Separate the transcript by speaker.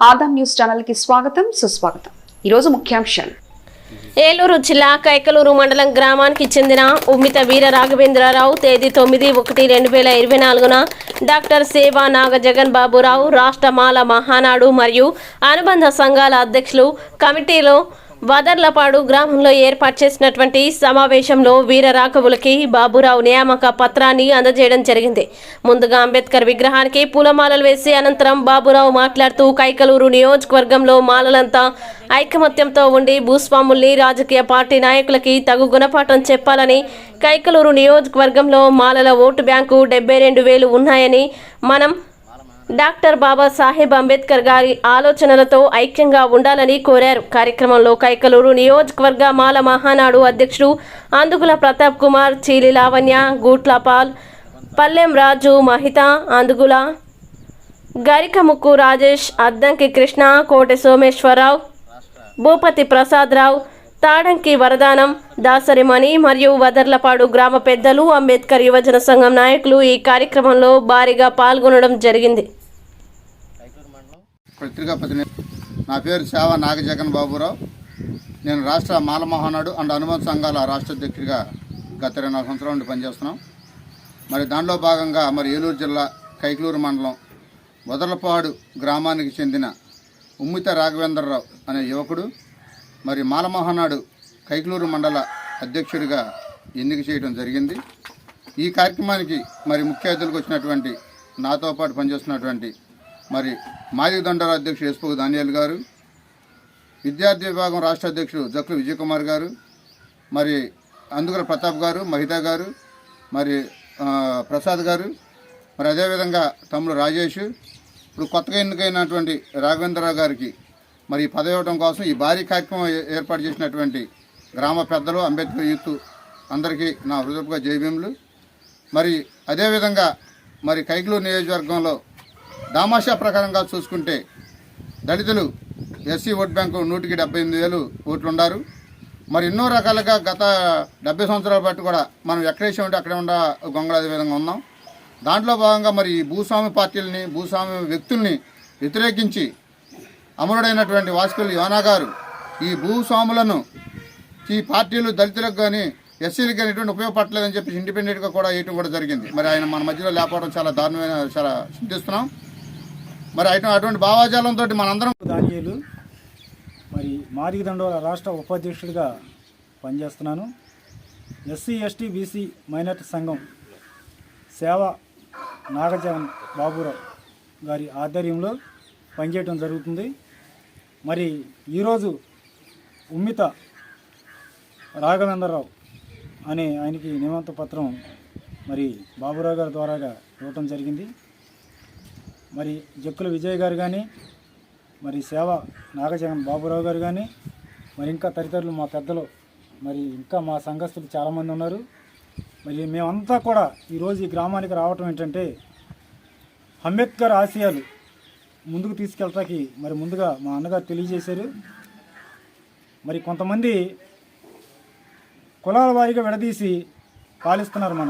Speaker 1: Adam news ఛానల్కి స్వాగతం సుస్వాగతం. ఈరోజు ముఖ్యాంశాలు.
Speaker 2: ఏలూరు జిల్లా కైకలూరు మండలం గ్రామానికి చెందిన ఉమ్మిత వీర రాఘవేంద్రరావు తేదీ తొమ్మిది ఒకటి రెండు వేల ఇరవై నాలుగున డాక్టర్ సేవా నాగ జగన్ బాబురావు రాష్ట్రమాల మహానాడు మరియు అనుబంధ సంఘాల అధ్యక్షులు కమిటీలో వదర్లపాడు గ్రామంలో ఏర్పాటు చేసినటువంటి సమావేశంలో వీర రాఘవులకి బాబురావు నియామక పత్రాన్ని అందజేయడం జరిగింది. ముందుగా అంబేద్కర్ విగ్రహానికి పూలమాలలు వేసి అనంతరం బాబురావు మాట్లాడుతూ కైకలూరు నియోజకవర్గంలో మాలలంతా ఐకమత్యంతో ఉండి భూస్వాముల్ని రాజకీయ పార్టీ నాయకులకి తగు గుణపాఠం చెప్పాలని కైకలూరు నియోజకవర్గంలో మాలల ఓటు బ్యాంకు డెబ్బై రెండు వేలు ఉన్నాయని మనం డాక్టర్ బాబాసాహెబ్ అంబేద్కర్ గారి ఆలోచనలతో ఐక్యంగా ఉండాలని కోరారు. కార్యక్రమంలో కైకలూరు నియోజకవర్గ మాల మహానాడు అధ్యక్షుడు అందుకుల ప్రతాప్ కుమార్ చీలి లావణ్య గూట్లపాల్ పల్లెం రాజు మహిత అందుగుల గరికముక్కు రాజేష్ అద్దంకి కృష్ణ కోటె సోమేశ్వరరావు భూపతి ప్రసాదరావు తాడంకి వరదానం దాసరిమణి మరియు వదర్లపాడు గ్రామ పెద్దలు అంబేద్కర్ యువజన సంఘం నాయకులు ఈ కార్యక్రమంలో భారీగా పాల్గొనడం జరిగింది.
Speaker 3: పత్రికా ప్రతినిధి నా పేరు సేవ నాగజగన్ బాబురావు. నేను రాష్ట్ర మాలమోహనాడు అండ్ అనుబంధ సంఘాల రాష్ట్ర అధ్యక్షుడిగా గత ఇరవై నాలుగు సంవత్సరాల నుండి పనిచేస్తున్నాం. మరి దానిలో భాగంగా మరి ఏలూరు జిల్లా కైకలూరు మండలం వదలపాడు గ్రామానికి చెందిన ఉమ్మిత రాఘవేంద్రరావు అనే యువకుడు మరి మాల కైకలూరు మండల అధ్యక్షుడిగా ఎన్నిక చేయడం జరిగింది. ఈ కార్యక్రమానికి మరి ముఖ్య అతిథులకు వచ్చినటువంటి నాతో పాటు పనిచేస్తున్నటువంటి మరి మాజీ దండాల అధ్యక్షుడు ఎస్పు దానియాల్ గారు విద్యార్థి విభాగం రాష్ట్ర అధ్యక్షుడు జక్కుల విజయకుమార్ గారు మరి అందుకల ప్రతాప్ గారు మహితా గారు మరి ప్రసాద్ గారు మరి అదేవిధంగా తమ్ముడు రాజేష్ ఇప్పుడు కొత్తగా ఎన్నికైనటువంటి రాఘవేంద్రరావు గారికి మరి ఈ పదవి ఇవ్వడం కోసం ఈ భారీ కార్యక్రమం ఏర్పాటు చేసినటువంటి గ్రామ పెద్దలు అంబేద్కర్ యూత్ అందరికీ నా హృదయపుగా జైభీములు మరి అదేవిధంగా మరి కైకలూరు నియోజకవర్గంలో దామాషా ప్రకారంగా చూసుకుంటే దళితులు ఎస్సీ ఓట్ బ్యాంకు నూటికి డెబ్బై ఎనిమిది వేలు ఓట్లు ఉన్నారు మరి ఎన్నో రకాలుగా గత డెబ్బై సంవత్సరాల బట్టి కూడా మనం ఎక్కడేసి ఉంటే అక్కడే ఉండ గొంగళాది విధంగా ఉన్నాం. దాంట్లో భాగంగా మరి ఈ భూస్వామి పార్టీలని భూస్వామి వ్యక్తుల్ని వ్యతిరేకించి అమరుడైనటువంటి వాసుపల్లి యోనా గారు ఈ భూస్వాములను ఈ పార్టీలు దళితులకు కానీ ఎస్సీలకు కానీ ఎటువంటి ఉపయోగపడలేదని చెప్పి ఇండిపెండెంట్గా కూడా వేయటం కూడా జరిగింది. మరి ఆయన మన మధ్యలో లేకపోవడం చాలా దారుణమైన చాలా చింతిస్తున్నాం. మరి అటు- అటువంటి భావాజాలంతో మనందరం
Speaker 4: దానియేలు మరి మాదిగదండోల రాష్ట్ర ఉపాధ్యక్షుడిగా పనిచేస్తున్నాను. ఎస్సీ ఎస్టీ బీసీ మైనార్టీ సంఘం సేవ నాగజగన్ బాబురావు గారి ఆధ్వర్యంలో పనిచేయడం జరుగుతుంది. మరి ఈరోజు ఉమ్మిత రాఘవేంద్రరావు అనే ఆయనకి నియమంత పత్రం మరి బాబురావు గారి ద్వారాగా ఇవ్వటం జరిగింది. మరి జక్కుల విజయ్ గారు కానీ మరి సేవ నాగజగన్ బాబురావు గారు కానీ మరి ఇంకా తదితరులు మా పెద్దలు మరి ఇంకా మా సంఘస్థులు చాలామంది ఉన్నారు. మరి మేమంతా కూడా ఈరోజు ఈ గ్రామానికి రావటం ఏంటంటే అంబేద్కర్ ఆశయాలు ముందుకు తీసుకెళ్ళటానికి మరి ముందుగా మా అన్నగారు తెలియజేశారు. మరి కొంతమంది కులాల వారీగా విడదీసి పాలిస్తున్నారు మనం